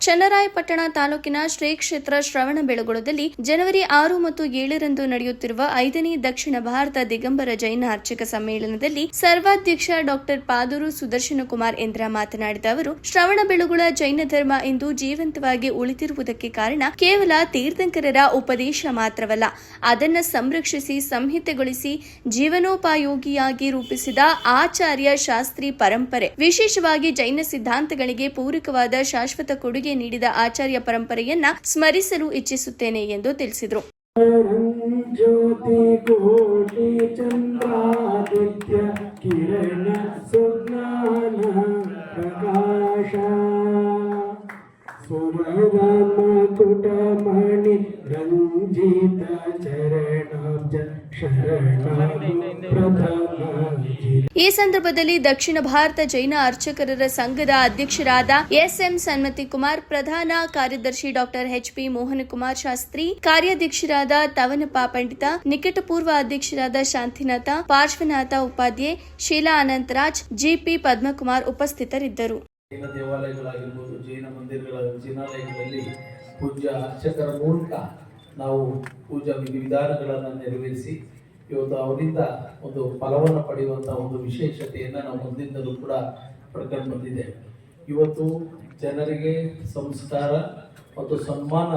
ಚನ್ನರಾಯಪಟ್ಟಣ ತಾಲೂಕಿನ ಶ್ರೀ ಕ್ಷೇತ್ರ ಶ್ರವಣಬೆಳಗೊಳದಲ್ಲಿ ಜನವರಿ ಆರು ಮತ್ತು ಏಳರಂದು ನಡೆಯುತ್ತಿರುವ ಐದನೇ ದಕ್ಷಿಣ ಭಾರತ ದಿಗಂಬರ ಜೈನ ಅರ್ಚಕ ಸಮ್ಮೇಳನದಲ್ಲಿ ಸರ್ವಾಧ್ಯಕ್ಷ ಡಾಕ್ಟರ್ ಪಾದೂರು ಸುದರ್ಶನ ಕುಮಾರ್ ಎಂದ್ರ ಮಾತನಾಡಿದ ಅವರು ಶ್ರವಣಬೆಳಗೊಳ ಜೈನ ಧರ್ಮ ಇಂದು ಜೀವಂತವಾಗಿ ಉಳಿದಿರುವುದಕ್ಕೆ ಕಾರಣ ಕೇವಲ ತೀರ್ಥಂಕರರ ಉಪದೇಶ ಮಾತ್ರವಲ್ಲ, ಅದನ್ನು ಸಂರಕ್ಷಿಸಿ, ಸಂಹಿತೆಗೊಳಿಸಿ, ಜೀವನೋಪಾಯೋಗಿಯಾಗಿ ರೂಪಿಸಿದ ಆಚಾರ್ಯ ಶಾಸ್ತ್ರಿ ಪರಂಪರೆ, ವಿಶೇಷವಾಗಿ ಜೈನ ಸಿದ್ಧಾಂತಗಳಿಗೆ ಪೂರಕವಾದ ಶಾಶ್ವತ ಕೊಡುಗೆ ನೀಡಿದ ಆಚಾರ್ಯ ಪರಂಪರೆಯನ್ನ ಸ್ಮರಿಸಲು ಇಚ್ಛಿಸುತ್ತೇನೆ ಎಂದು ತಿಳಿಸಿದರು. ಕುಟಮಣಿ ರಂಜಿತ ಪ್ರಥಮ ಈ ಸಂದರ್ಭದಲ್ಲಿ ದಕ್ಷಿಣ ಭಾರತ ಜೈನ ಅರ್ಚಕರರ ಸಂಘದ ಅಧ್ಯಕ್ಷರಾದ ಎಸ್ಎಂ ಸನ್ಮತಿ ಕುಮಾರ್, ಪ್ರಧಾನ ಕಾರ್ಯದರ್ಶಿ doctor H P Mohan Mohankumar Shastri, ಕಾರ್ಯಾಧ್ಯಕ್ಷರಾದ Tavanappa Pandita, ನಿಕಟಪೂರ್ವ ಅಧ್ಯಕ್ಷರಾದ ಶಾಂತಿನಾಥ, ಪಾರ್ಶ್ವನಾಥ ಉಪಾಧ್ಯಾಯ, ಶೀಲಾ ಅನಂತರಾಜ್ ಜಿಪಿ ಪದ್ಮಕುಮಾರ್ ಉಪಸ್ಥಿತರಿದ್ದರು. ಜೈನ ದೇವಾಲಯಗಳಾಗಿರ್ಬೋದು, ಜೈನ ಮಂದಿರಗಳ ಜಿನಾಲಯಗಳಲ್ಲಿ ಪೂಜ್ಯ ಅರ್ಚಕರ ಮೂಲಕ ನಾವು ಪೂಜಾ ವಿಧಿ ವಿಧಾನಗಳನ್ನು ನೆರವೇರಿಸಿ ಇವತ್ತು ಅವರಿಂದ ಒಂದು ಫಲವನ್ನು ಪಡೆಯುವಂಥ ಒಂದು ವಿಶೇಷತೆಯನ್ನು ನಾವು ಮುಂದಿಂದಲೂ ಕೂಡ ಪಡ್ಕೊಂಡು ಬಂದಿದೆ. ಇವತ್ತು ಜನರಿಗೆ ಸಂಸ್ಕಾರ ಮತ್ತು ಸನ್ಮಾನ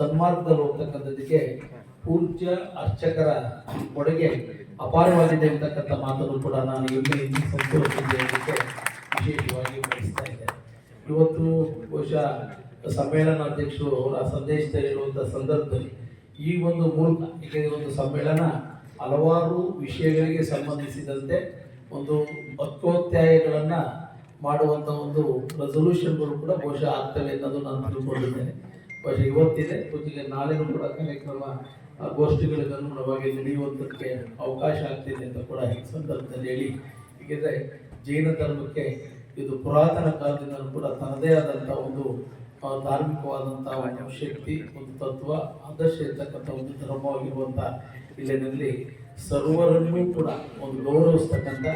ಸನ್ಮಾರ್ಗದಲ್ಲಿ ಹೋಗ್ತಕ್ಕಂಥದ್ದಕ್ಕೆ ಪೂಜ್ಯ ಅರ್ಚಕರ ಕೊಡುಗೆ ಅಪಾರವಾಗಿದೆ ಅಂತಕ್ಕಂಥ ಮಾತನ್ನು ಕೂಡ ನಾನು ಇಲ್ಲಿ ಸಂತೋಷಕ್ಕೆ ವಿಶೇಷವಾಗಿ ಬಯಸ್ತಾ ಇದ್ದೇನೆ ಇವತ್ತು ಬಹುಶಃ ಸಮ್ಮೇಳನಾಧ್ಯಕ್ಷರು ಅವರ ಸಂದೇಶದಲ್ಲಿರುವಂಥ ಸಂದರ್ಭದಲ್ಲಿ ಈ ಒಂದು ಮೂಲಕ ಈಗ ಒಂದು ಸಮ್ಮೇಳನ ಹಲವಾರು ವಿಷಯಗಳಿಗೆ ಸಂಬಂಧಿಸಿದಂತೆ ಒಂದು ಹಕ್ಕೋತ್ಯಾಯಗಳನ್ನು ಮಾಡುವಂಥ ಒಂದು ರೆಸೊಲ್ಯೂಷನ್ಗಳು ಕೂಡ ಬಹುಶಃ ಆಗ್ತವೆ ಅನ್ನೋದು ನಾನು ತಿಳ್ಕೊಂಡಿದ್ದೇನೆ. ಬಹುಶಃ ಇವತ್ತಿದೆ, ಜೊತೆಗೆ ನಾಳೆನೂ ಕೂಡ ಕಾರ್ಯಕ್ರಮ ಗೋಷ್ಠಿಗಳಿಗೆ ಅನುಗುಣವಾಗಿ ನಡೆಯುವಂಥಕ್ಕೆ ಅವಕಾಶ ಆಗ್ತಿದೆ ಅಂತ ಕೂಡ ಈ ಸಂದರ್ಭದಲ್ಲಿ ಹೇಳಿ. ಏಕೆಂದರೆ ಜೈನ ಧರ್ಮಕ್ಕೆ ಇದು ಪುರಾತನ ಕಾಲದಿಂದಲೂ ಕೂಡ ತನ್ನದೇ ಆದಂಥ ಒಂದು ಧಾರ್ಮಿಕವಾದಂಥ ಒಂದು ಶಕ್ತಿ, ಒಂದು ತತ್ವ, ಆದರ್ಶ ಇರ್ತಕ್ಕಂಥ ಒಂದು ಧರ್ಮವಾಗಿರುವಂಥ ಇಲ್ಲಿನಲ್ಲಿ ಸರ್ವರನ್ನೂ ಕೂಡ ಒಂದು ಗೌರವಿಸ್ತಕ್ಕಂಥ,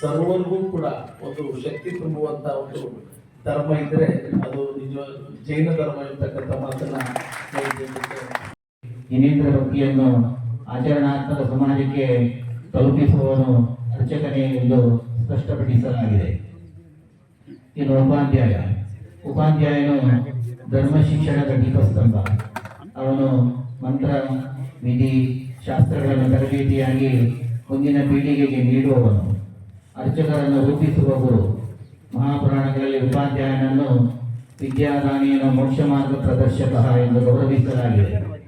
ಸರ್ವರಿಗೂ ಕೂಡ ಒಂದು ಶಕ್ತಿ ತುಂಬುವಂಥ ಒಂದು ಧರ್ಮ ಇದ್ದರೆ ಅದು ನಿಜ, ಜೈನ ಧರ್ಮ ಇರ್ತಕ್ಕಂಥ ಮಾತನ್ನ ಇನ್ನೇಂದ್ರ ಭಕ್ತಿಯನ್ನು ಆಚರಣಾತ್ಮಕ ಸಮಾಜಕ್ಕೆ ತಲುಪಿಸುವವನು ಅರ್ಚಕನೇ ಎಂದು ಸ್ಪಷ್ಟಪಡಿಸಲಾಗಿದೆ. ಇನ್ನು ಉಪಾಧ್ಯಾಯ. ಉಪಾಧ್ಯಾಯನು ಧರ್ಮ ಶಿಕ್ಷಣದ ದೀಪಸ್ತಂಭ. ಅವನು ಮಂತ್ರ, ವಿಧಿ, ಶಾಸ್ತ್ರಗಳನ್ನು ತರಬೇತಿಯಾಗಿ ಮುಂದಿನ ಪೀಳಿಗೆಗೆ ನೀಡುವವನು. ಅರ್ಚಕರನ್ನು ರೂಪಿಸುವ ಗುರು ಮಹಾಪುರಾಣಗಳಲ್ಲಿ ಉಪಾಧ್ಯಾಯನನ್ನು ವಿದ್ಯಾದಾನಿಯನ್ನು ಮೋಕ್ಷ ಮಾರ್ಗ ಪ್ರದರ್ಶಕ ಎಂದು ಗೌರವಿಸಲಾಗಿದೆ.